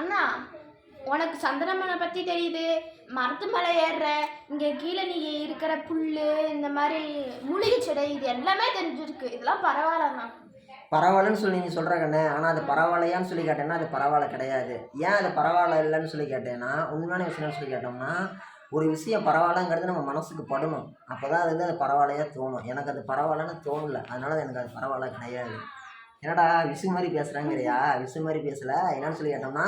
அண்ணா உனக்கு சந்தனமனை பற்றி தெரியுது. மரத்து மலை ஏறுற இங்கே கீழே நீ இருக்கிற புல் இந்த மாதிரி மூலிகை செடி இது எல்லாமே தெரிஞ்சிருக்கு. இதெல்லாம் பரவாயில்லண்ணா பரவாயில்லன்னு சொல்லி நீ சொல்கிற கண்ணே ஆனால் அது பரவாயில்லையான்னு சொல்லி கேட்டேன்னா அது பரவாயில்ல கிடையாது. ஏன் அது பரவாயில்ல இல்லைன்னு சொல்லி கேட்டேன்னா உண்மையான விஷயம்னு சொல்லி கேட்டோம்னா ஒரு விஷயம் பரவாயில்லங்கிறது நம்ம மனசுக்கு படணும். அப்போ தான் அது வந்து அது பரவாயில்லையா தோணும். எனக்கு அது பரவாயில்லன்னு தோணலை. அதனால எனக்கு அது பரவாயில்ல கிடையாது. என்னடா விசு மாதிரி பேசுகிறாங்கறியா விசு மாதிரி பேசலை. என்னன்னு சொல்லி கேட்டோம்னா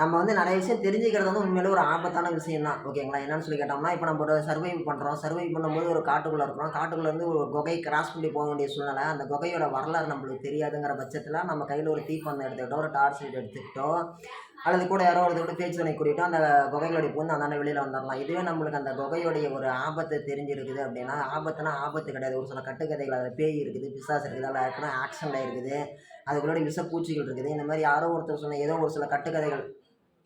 நம்ம வந்து நிறைய விஷயம் தெரிஞ்சுக்கிறது வந்து உண்மையிலே ஒரு ஆபத்தான விஷயம் தான் ஓகேங்களா? என்னன்னு சொல்லி கேட்டோம்னா இப்போ நம்ம ஒரு சர்வைவ் பண்ணுறோம் சர்வைவ் பண்ணும்போது ஒரு காட்டுக்குள்ளே இருக்கிறோம். காட்டுக்குள்ளேருந்து ஒரு குகை கிராஸ் பண்ணி போக வேண்டிய சூழ்நிலை. அந்த குகையோட வரலாறு நம்மளுக்கு தெரியாதுங்கிற பட்சத்தில் நம்ம கையில் ஒரு தீப்பந்தம் எடுத்துக்கிட்டோம். ஒரு டார்ச் லைட் எடுத்துக்கிட்டோம். அல்லது கூட யாரோ ஒருத்தர் பேச்சு துணை கூட்டிட்டு அந்த குகைகளுடைய பூந்து அந்தாண்ட வெளியில் வந்துடலாம் இதுவே நம்மளுக்கு அந்த குகையுடைய ஒரு ஆபத்து தெரிஞ்சிருக்குது அப்படின்னா ஆபத்துனா ஆபத்து கிடையாது. ஒரு சில கட்டுக்கதைகள் அதில் பேய் இருக்குது பிசாஸ் இருக்குது அதில் ஏற்கனவே ஆக்சிடென்ட் இருக்குது. அதுக்குள்ளே விஷப்பூச்சிகள் இருக்குது. இந்த மாதிரி யாரோ ஒருத்தர் சொன்ன ஏதோ ஒரு சில கட்டுக்கதைகள்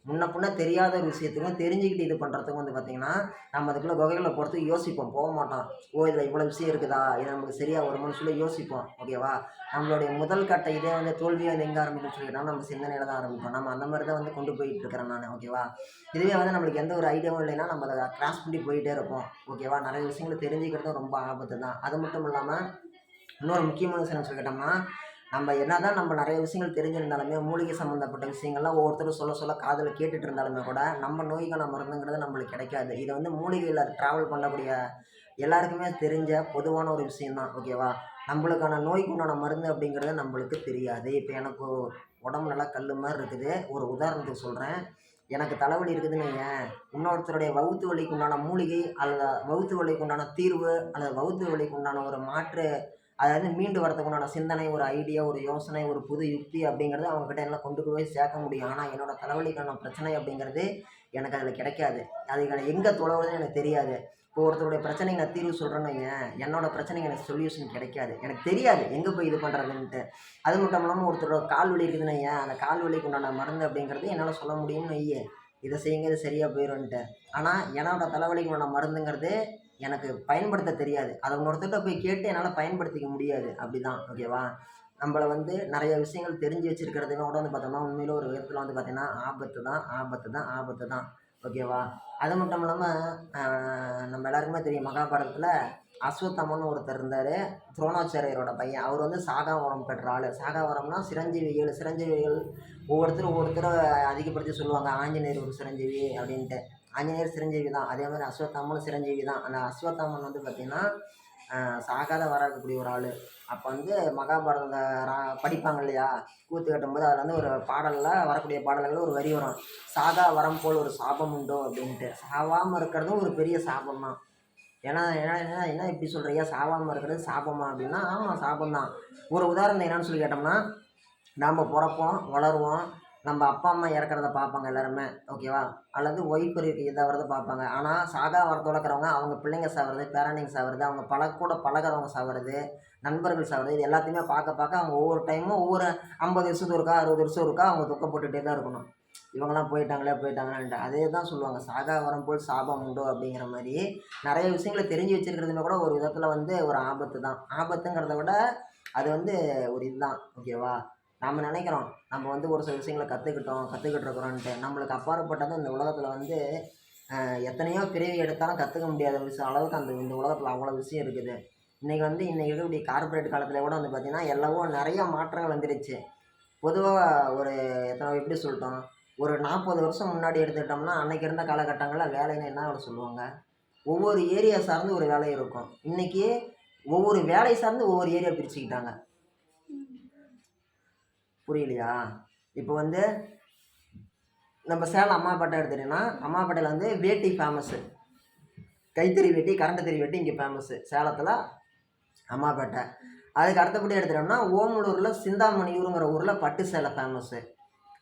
முன்ன பின்ன தெரியாத ஒரு விஷயத்துக்கும் தெரிஞ்சுக்கிட்டு இது பண்ணுறதுக்கும் வந்து பார்த்திங்கன்னா நம்ம அதுக்குள்ளே குகைகளை பொறுத்து யோசிப்போம். போக மாட்டோம். ஓ இதில் இவ்வளோ விஷயம் இருக்குதா? இது நமக்கு சரியாக வருமானு சொல்லி யோசிப்போம். ஓகேவா நம்மளுடைய முதல் கட்ட இதே வந்து தோல்வியை வந்து எங்கே ஆரம்பிக்கும்னு சொல்லிட்டோம் நம்ம சிந்தனையில் தான் ஆரம்பிப்போம். நம்ம அந்த மாதிரி தான் வந்து கொண்டு போயிட்டு இருக்கிறேன் நான். ஓகேவா இதுவே வந்து நம்மளுக்கு எந்த ஒரு ஐடியாவும் இல்லைன்னா நம்ம அதை கிராஸ் பண்ணி போயிட்டே இருப்போம். ஓகேவா நிறைய விஷயங்களை தெரிஞ்சுக்கிறதும் ரொம்ப ஆபத்து தான் அது மட்டும் இல்லாமல் இன்னொரு முக்கியமான விஷயம் சொல்லி நம்ம என்ன தான் நம்ம நிறைய விஷயங்கள் தெரிஞ்சிருந்தாலுமே மூலிகை சம்மந்தப்பட்ட விஷயங்கள்லாம் ஒவ்வொருத்தரும் சொல்ல சொல்ல காதில் கேட்டுட்டு இருந்தாலுமே கூட நம்ம நோய்க்கான மருந்துங்கிறது நம்மளுக்கு கிடைக்காது. இது வந்து மூலிகையில் ட்ராவல் பண்ணக்கூடிய எல்லாருக்குமே தெரிஞ்ச பொதுவான ஒரு விஷயந்தான் ஓகேவா நம்மளுக்கான நோய்க்கு உண்டான மருந்து அப்படிங்கிறது நம்மளுக்கு தெரியாது. இப்போ எனக்கு உடம்பு நல்லா கல் மாதிரி இருக்குது. ஒரு உதாரணத்துக்கு சொல்கிறேன் எனக்கு தலைவலி இருக்குதுன்னு ஏன் இன்னொருத்தருடைய வகுத்து வலிக்கு உண்டான மூலிகை அல்லது வகுத்து வலிக்கு உண்டான தீர்வு அல்லது வகுத்து வலிக்கு உண்டான ஒரு மாற்று அதாவது மீண்டு வரதுக்கு உண்டான சிந்தனை ஒரு ஐடியா ஒரு யோசனை ஒரு புது யுக்தி அப்படிங்கிறது அவங்ககிட்ட எல்லாம் கொண்டு போய் சேர்க்க முடியும். ஆனால் என்னோடய தலைவலிக்கான பிரச்சனை அப்படிங்கிறது எனக்கு அதில் கிடைக்காது. அது எங்கே தொலைவுன்னு எனக்கு தெரியாது. இப்போ ஒருத்தருடைய பிரச்சனைக்கு நான் தீர்வு சொல்கிறேன்னு ஏன் பிரச்சனைக்கு எனக்கு சொல்யூஷன் கிடைக்காது. எனக்கு தெரியாது எங்கே போய் இது பண்ணுறதுன்ட்டு அது மட்டும் இல்லாமல் ஒருத்தரோட கால் வலி இருக்குதுன்னு ஏன் அந்த கால் வலிக்கு உண்டான மருந்து அப்படிங்கிறது என்னால் சொல்ல முடியும்னு ஐயே இதை செய்யுங்க இது சரியாக போயிடும்ன்ட்டு ஆனால் என்னோடய தலைவலிக்கு உண்டான மருந்துங்கிறது எனக்கு பயன்படுத்த தெரியாது. அதை ஒருத்தர்கிட்ட போய் கேட்டு என்னால் பயன்படுத்திக்க முடியாது. அப்படி தான் ஓகேவா நம்மளை வந்து நிறைய விஷயங்கள் தெரிஞ்சு வச்சுருக்கிறதுமே கூட வந்து பார்த்தோம்னா உண்மையில ஒரு விதத்தில் வந்து பார்த்திங்கன்னா ஆபத்து தான் ஆபத்து தான் ஆபத்து தான். ஓகேவா அது மட்டும் இல்லாமல் நம்ம எல்லாருக்குமே தெரியும். மகாபாரதத்தில் அஸ்வத்தாமன் ஒருத்தர் இருந்தார். துரோணாச்சாரியரோட பையன். அவர் வந்து சாகாவரம் பெற்ற ஆள். சாகாவரம்னா சிரஞ்சீவிகள் சிரஞ்சீவிகள் ஒவ்வொருத்தரும் ஒவ்வொருத்தரும் அதிகப்படுத்தி சொல்லுவாங்க. ஆஞ்சநேயர் ஒரு சிரஞ்சீவி அப்படின்ட்டு. ஆஞ்சநேயர் சிரஞ்சீவி தான். அதே மாதிரி அஸ்வத்தாமனும் சிரஞ்சீவி தான். அந்த அஸ்வத்தாமன் வந்து பார்த்திங்கன்னா சாகாத வரக்கூடிய ஒரு ஆள். அப்போ வந்து மகாபாரதம் ரா- படிப்பாங்க இல்லையா? கூத்து கட்டும்போது அதில் வந்து ஒரு பாடலில் வரக்கூடிய பாடல்கள் ஒரு வரி வரும். சாகா வரம் போல் ஒரு சாபம் உண்டோ அப்படின்ட்டு. சாவாமல் இருக்கிறதும் ஒரு பெரிய சாபம் தான். ஏன்னா ஏன்னா என்ன என்ன இப்படி சொல்கிறீங்க சாவாமல் இருக்கிறது சாபமா அப்படின்னா ஆமாம் சாபம் தான். ஒரு உதாரணம் என்னன்னு சொல்லி கேட்டோம்னா நாம் பிறப்போம் வளருவோம் நம்ம அப்பா அம்மா இறக்குறத பார்ப்பாங்க எல்லாருமே ஓகேவா அல்லது ஒய்ஃப் இதாகிறத பார்ப்பாங்க. ஆனால் சாகா வரத்தோட இருக்கிறவங்க அவங்க பிள்ளைங்க சாவறது பேரண்டிங் சாவறது அவங்க பழக்கூட கூட பழகிறவங்க சாவறது நண்பர்கள் சாவறது இது எல்லாத்தையுமே பார்க்க பார்க்க அவங்க ஒவ்வொரு டைமும் ஒவ்வொரு ஐம்பது வருஷத்துக்கு இருக்கா அறுபது வருஷம் இருக்கா அவங்க துக்கப்பட்டுகிட்டே தான் இருக்கணும். இவங்கெல்லாம் போயிட்டாங்களே போயிட்டாங்களான்ட்டு. அதே தான் சொல்லுவாங்க. சாகா வரம் போல் சாபம் உண்டோ அப்படிங்கிற மாதிரி நிறைய விஷயங்களை தெரிஞ்சு வச்சுருக்கிறதுமே கூட ஒரு விதத்தில் வந்து ஒரு ஆபத்து தான் ஆபத்துங்கிறத விட அது வந்து ஒரு இதுதான். ஓகேவா நம்ம நினைக்கிறோம். நம்ம வந்து ஒரு சில விஷயங்களை கற்றுக்கிட்டோம் கற்றுக்கிட்டு இருக்கிறோன்ட்டு நம்மளுக்கு அப்பாற்பட்டது இந்த உலகத்தில் வந்து எத்தனையோ பிறவி எடுத்தாலும் கற்றுக்க முடியாத விஷயம் அளவுக்கு அந்த இந்த உலகத்தில் அவ்வளோ விஷயம் இருக்குது. இன்றைக்கி வந்து இன்றைக்கி இருக்கக்கூடிய கார்ப்பரேட் காலத்தில் கூட வந்து பார்த்திங்கன்னா எல்லாவோ நிறைய மாற்றங்கள் வந்துடுச்சு. பொதுவாக ஒரு எத்தனை எப்படி சொல்லிட்டோம்? ஒரு நாற்பது வருஷம் முன்னாடி எடுத்துக்கிட்டோம்னா அன்றைக்கி இருந்த காலகட்டங்களில் வேலைன்னு என்ன வேலை சொல்லுவாங்க? ஒவ்வொரு ஏரியா சார்ந்து ஒரு வேலை இருக்கும். இன்றைக்கி ஒவ்வொரு வேலை சார்ந்து ஒவ்வொரு ஏரியா பிரிச்சுக்கிட்டாங்க. புரியலையா? இப்போ வந்து நம்ம சேலம் அம்மாப்பேட்டை எடுத்துட்டீங்கன்னா அம்மாப்பேட்டையில் வந்து வேட்டி ஃபேமஸ்ஸு கைத்தறி வேட்டி கரண்ட் தறி வேட்டி இங்கே ஃபேமஸ்ஸு சேலத்தில் அம்மாப்பேட்டை அதுக்கு அடுத்தபடி எடுத்துட்டோம்னா ஓமலூரில் சிந்தாமணியூருங்கிற ஊரில் பட்டு சேலை ஃபேமஸ்ஸு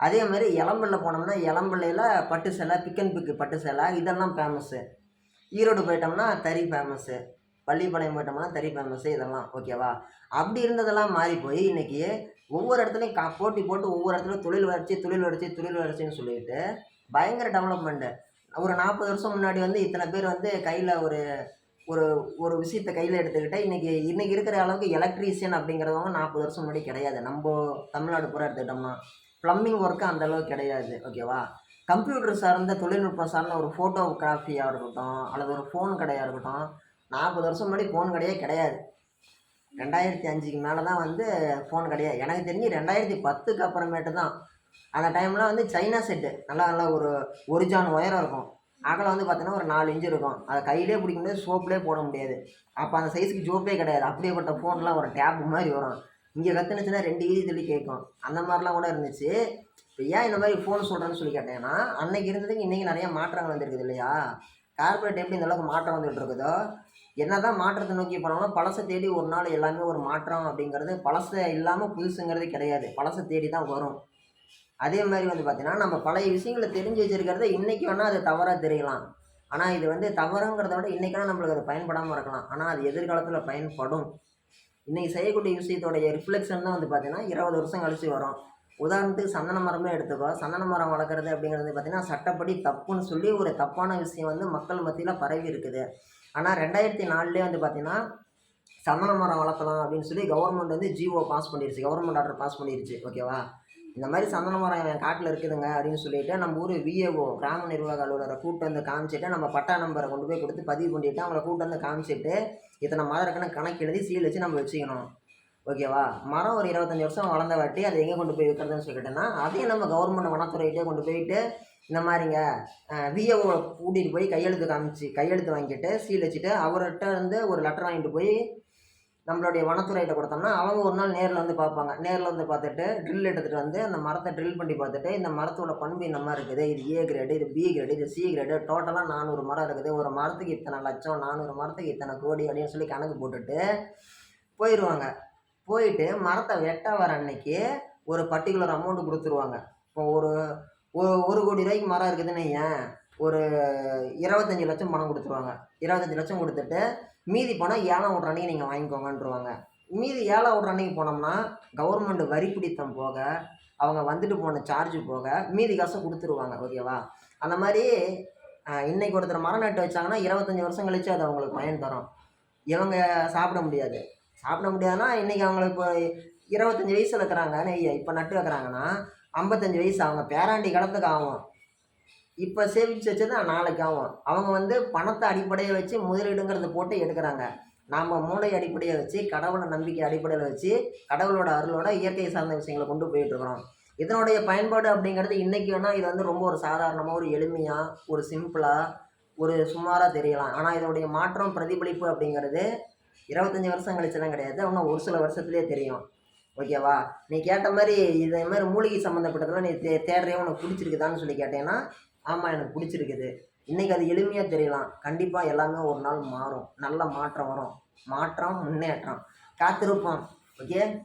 அதே மாதிரி இளம்பிள்ளை போனோம்னா இளம்பிள்ளையில் பட்டு சேலை பிக் அண்ட் பிக்கு பட்டு சேலை இதெல்லாம் ஃபேமஸ்ஸு ஈரோடு போயிட்டோம்னா தறி ஃபேமஸ்ஸு பள்ளிப்பாளையம் போயிட்டோம்னா தறி ஃபேமஸ்ஸு இதெல்லாம் ஓகேவா அப்படி இருந்ததெல்லாம் மாறி போய் இன்றைக்கி ஒவ்வொரு இடத்துலையும் கா போட்டி போட்டு ஒவ்வொரு இடத்துலையும் தொழில் வளர்ச்சி தொழில் வளர்ச்சி தொழில் வளர்ச்சின்னு சொல்லிட்டு பயங்கர டெவலப்மெண்ட்டு ஒரு நாற்பது வருஷம் முன்னாடி வந்து இத்தனை பேர் வந்து கையில் ஒரு ஒரு ஒரு விஷயத்தை கையில் எடுத்துக்கிட்டால் இன்றைக்கி இன்றைக்கி இருக்கிற அளவுக்கு எலக்ட்ரீஷியன் அப்படிங்கிறவங்க நாற்பது வருஷம் முன்னாடி கிடையாது. நம்ம தமிழ்நாடு பூரா எடுத்துக்கிட்டோம்னா ப்ளம்பிங் ஒர்க்கு அந்த அளவுக்கு கிடையாது ஓகேவா கம்ப்யூட்டர் சார்ந்த தொழில்நுட்பம் சார்ந்த ஒரு ஃபோட்டோகிராஃபியாக இருக்கட்டும் அல்லது ஒரு ஃபோன் கடையாக இருக்கட்டும் நாற்பது வருஷம் முன்னாடி ஃபோன் கடையே கிடையாது. ரெண்டாயிரத்தி அஞ்சுக்கு மேலே தான் வந்து ஃபோன் கிடையாது எனக்கு தெரிஞ்சு ரெண்டாயிரத்தி பத்துக்கு அப்புறமேட்டு தான் அந்த டைமில் வந்து சைனா செட்டு நல்லா நல்லா ஒரு ஒரு ஜான் உயரம் இருக்கும். அகலம் வந்து பார்த்தீங்கன்னா ஒரு நாலு இன்ச்சு இருக்கும். அதை கையிலே பிடிக்க முடியாது சோப்லேயே போட முடியாது. அப்போ அந்த சைஸுக்கு ஜோப்பே கிடையாது. அப்படியேப்பட்ட ஃபோன்லாம் ஒரு டேப் மாதிரி வரும். இங்கே கற்றுனுச்சுன்னா ரெண்டு ஈதி தள்ளி கேட்கும் அந்த மாதிரிலாம் கூட இருந்துச்சு. இப்போ ஏன் இந்த மாதிரி ஃபோன் சொல்கிறேன்னு சொல்லி கேட்டேன்னா அன்னைக்கு இருந்ததுக்கு இன்றைக்கி நிறைய மாற்றங்கள் வந்துருக்குது இல்லையா? கார்பரேட் எப்படி இந்தளவுக்கு மாற்றம் வந்துகிட்டு இருக்குதோ? என்ன தான் மாற்றத்தை நோக்கி போனாலும் பழசை தேடி ஒரு நாள் எல்லாமே ஒரு மாற்றம் அப்படிங்கிறது பழசை இல்லாமல் புதுசுங்கிறது கிடையாது. பழசை தேடி தான் வரும். அதே மாதிரி வந்து பார்த்தீங்கன்னா நம்ம பழைய விஷயங்களை தெரிஞ்சு வச்சிருக்கிறத இன்றைக்கி வேணால் அது தவறாக தெரியலாம். ஆனால் இது வந்து தவறுங்கிறத விட இன்றைக்கி நம்மளுக்கு அது பயன்படாமல் இருக்கலாம். ஆனால் அது எதிர்காலத்தில் பயன்படும். இன்றைக்கி செய்யக்கூடிய விஷயத்தோடைய ரிஃப்ளெக்ஷன் தான் வந்து பார்த்தீங்கன்னா இருபது வருஷம் கழிச்சு வரும். உதாரணத்துக்கு சந்தன மரமே எடுத்துக்கோ. சந்தன மரம் வளர்க்குறது அப்படிங்கிறது பார்த்தீங்கன்னா சட்டப்படி தப்புன்னு சொல்லி ஒரு தப்பான விஷயம் வந்து மக்கள் மத்தியில் பரவி இருக்குது. ஆனால் ரெண்டாயிரத்தி நாலுலேயே வந்து பார்த்தீங்கன்னா சந்தன மரம் வளர்த்தலாம் அப்படின்னு சொல்லி கவர்மெண்ட் வந்து ஜிஓ பாஸ் பண்ணிருச்சு. கவர்மெண்ட் ஆர்டர் பாஸ் பண்ணிருச்சு. ஓகேவா இந்த மாதிரி சந்தன மரம் என் காட்டில் இருக்குதுங்க அப்படின்னு சொல்லிட்டு நம்ம ஊர் விஏஓ கிராம நிர்வாக அலுவலரை கூட்டு வந்து காமிச்சிட்டு நம்ம பட்டா நம்பரை கொண்டு போய் கொடுத்து பதிவு பண்ணிட்டு அவங்கள கூட்டு வந்து காமிச்சிட்டு இத்தனை மரம் இருக்குன்னு கணக்கு எழுதி சீல் வச்சு நம்ம வச்சுக்கணும். ஓகேவா மரம் ஒரு இருபத்தஞ்சி வருஷம் வளர்ந்த வாட்டி அதை எங்கே கொண்டு போய் விற்கிறதுன்னு சொல்லிட்டேன்னா அதையும் நம்ம கவர்மெண்ட் வனத்துறையிட்டே கொண்டு போயிட்டு இந்த மாதிரிங்க. விஏஓ கூட்டிகிட்டு போய் கையெழுத்து காமிச்சு கையெழுத்து வாங்கிட்டு சீல் வச்சுட்டு அவர்கிட்ட வந்து ஒரு லெட்டர் வாங்கிட்டு போய் நம்மளுடைய வனத்துறையிட்ட கொடுத்தோம்னா அவங்க ஒரு நாள் நேரில் வந்து பார்ப்பாங்க. நேரில் வந்து பார்த்துட்டு ட்ரில் எடுத்துகிட்டு வந்து அந்த மரத்தை ட்ரில் பண்ணி பார்த்துட்டு இந்த மரத்தோட பண்பு இந்த மாதிரி இருக்குது? இது ஏ கிரேடு இது பி கிரேடு இது சி கிரேடு டோட்டலாக நானூறு மரம் இருக்குது. ஒரு மரத்துக்கு இத்தனை லட்சம் நானூறு மரத்துக்கு இத்தனை கோடி அப்படின்னு சொல்லி கணக்கு போட்டுட்டு போயிடுவாங்க போயிட்டு மரத்தை வெட்ட வர அன்னைக்கு ஒரு பர்டிகுலர் அமௌண்ட் கொடுத்துருவாங்க. இப்போ ஒரு ஒரு ஒரு கோடி ரூபாய்க்கு மரம் இருக்குதுன்னு ஏன் ஒரு இருபத்தஞ்சி லட்சம் பணம் கொடுத்துருவாங்க. இருபத்தஞ்சி லட்சம் கொடுத்துட்டு மீதி பணம் ஏழை விட்ற அன்னைக்கு நீங்கள் வாங்கிக்கோங்கன்றுவாங்க. மீதி ஏழை விட்ற அன்னைக்கு போனோம்னா கவர்மெண்ட் வரி பிடித்தம் போக அவங்க வந்துட்டு போன சார்ஜ் போக மீதி காசை கொடுத்துருவாங்க ஓகேவா? அந்த மாதிரி இன்றைக்கி இன்னைக்கு ஒருத்தர் மரம் நட்டு வச்சாங்கன்னா இருபத்தஞ்சி வருஷம் கழிச்சு அது அவங்களுக்கு பயன் தரும். இவங்க சாப்பிட முடியாது. சாப்பிட முடியாதுன்னா இன்றைக்கி அவங்களுக்கு இப்போ இருபத்தஞ்சி வயசில் இருக்கிறாங்க இப்போ நட்டு வைக்கிறாங்கன்னா ஐம்பத்தஞ்சு வயசு அவங்க பேராண்டி காலத்துக்கு ஆகும். இப்போ சேமித்து வச்சது நாளைக்கு ஆகும். அவங்க வந்து பணத்தை அடிப்படையை வச்சு முதலீடுங்கிறத போட்டு எடுக்கிறாங்க. நாம் மூளை அடிப்படையை வச்சு கடவுளை நம்பிக்கை அடிப்படையில் வச்சு கடவுளோட அருளோட இயற்கை சார்ந்த விஷயங்களை கொண்டு போயிட்டுருக்குறோம் இதனுடைய பயன்பாடு அப்படிங்கிறது இன்றைக்கி வேணால் இது வந்து ரொம்ப ஒரு சாதாரணமாக ஒரு எளிமையாக ஒரு சிம்பிளாக ஒரு சுமாராக தெரியலாம். ஆனால் இதனுடைய மாற்றம் பிரதிபலிப்பு அப்படிங்கிறது இருபத்தஞ்சி வருஷம் கழிச்செல்லாம் கிடையாது. அவங்க ஒரு சில வருஷத்துலேயே தெரியும். ஓகேவா? நீ கேட்ட மாதிரி இதே மாதிரி மூலிகை சம்மந்தப்பட்டதெல்லாம் நீ தே தேடுறே உனக்கு பிடிச்சிருக்குதான்னு சொல்லி கேட்டேன்னா ஆமாம் எனக்கு பிடிச்சிருக்குது. இன்றைக்கி அது எளிமையாக தெரியலாம். கண்டிப்பாக எல்லாமே ஒரு நாள் மாறும். நல்ல மாற்றம் வரும். மாற்றம் முன்னேற்றம். காத்திருப்போம். ஓகே?